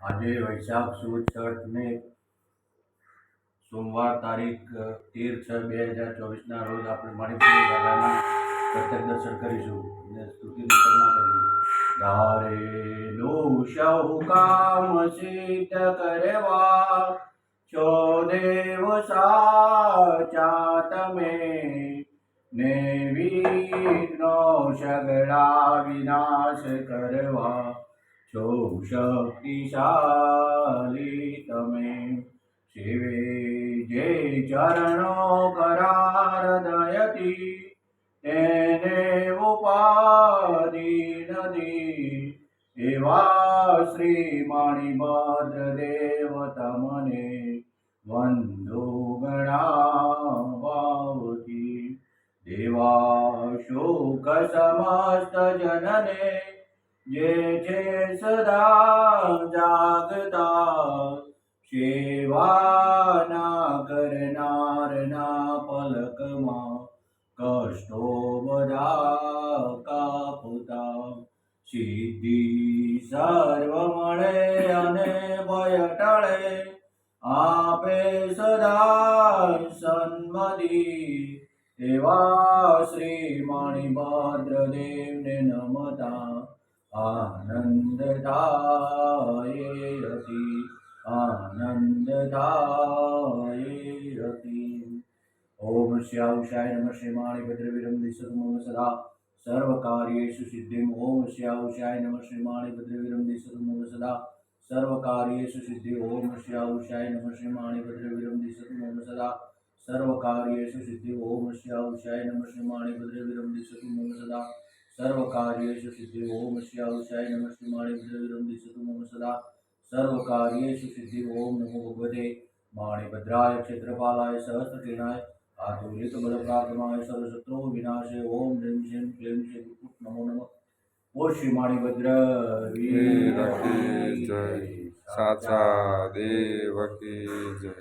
આજે વૈશાખ સુદ છઠને સોમવાર તારીખ તેર છ બે હજાર ચોવીસના રોજ આપણે મણિપુર દાદાના પ્રત્યક્ષ દર્શન કરીશું અને સ્તુતિ ધારે નો સહુ કામ સિદ્ધ કરવા, છો દેવ સાચા તમે. ને વિઘ્નો સગડા વિનાશ કરવા शक्तिशाली तमे शिवे जे चरणो चरणोकरारदयति तेने उपादिनदी एवा श्रीमणिभद्रदेवतमने वन्दो गणावावती। देवा जनने જે છે સદા જાગતા સેવાના કરનારના પલકમાં કષ્ટો બધા કાપતા સિદ્ધિ સર્વ મળે અને ભય ટળે આપે સદા સન્મતિ એવા શ્રી મણિભદ્ર દેવને નમતા આનંદ થાય હતી આનંદ થાય હતી ઓમ શ્યાઉષાય નમઃ શ્રી માણિભદ્ર વિરમ દિશતુમ સદા સર્વકાર્યેષુ સિદ્ધિમ ઓમ શ્યાઉષાય નમઃ શ્રી માણિભદ્ર વિરમ દિશતુમ સદા સર્વકાર્યેષુ સિદ્ધિ ઓમ શ્યાઉષાય નમઃ શ્રી માણિભદ્ર વિરમ દિશતુમ સદા સર્વકાર્યેષુ સિદ્ધિ ઓમ શ્યાઉષાય નમઃ શ્રી માણિભદ્ર વિરમ દિશતુમ સદા સર્વકાર્યેષુ સિદ્ધિ ઓમ શ્યાઉષાય નમઃ શ્રી માણિભદ્ર વિરમ દિશતુમ સદા સર્વકાર્યેષુ સિદ્ધિ ઓમ નમો ભગવતે માણિભદ્રાય ક્ષેત્રપાલાય સહસ્રકેણાય આતુલિત બલપ્રાક્રમાય સર્વશત્રુ વિનાશે ઓમ હ્રીમ શ્રીમ ક્લીમ શ્રી કુટ નમો નમ ઓ શ્રી માણિભદ્ર જય સાચા દેવકી જય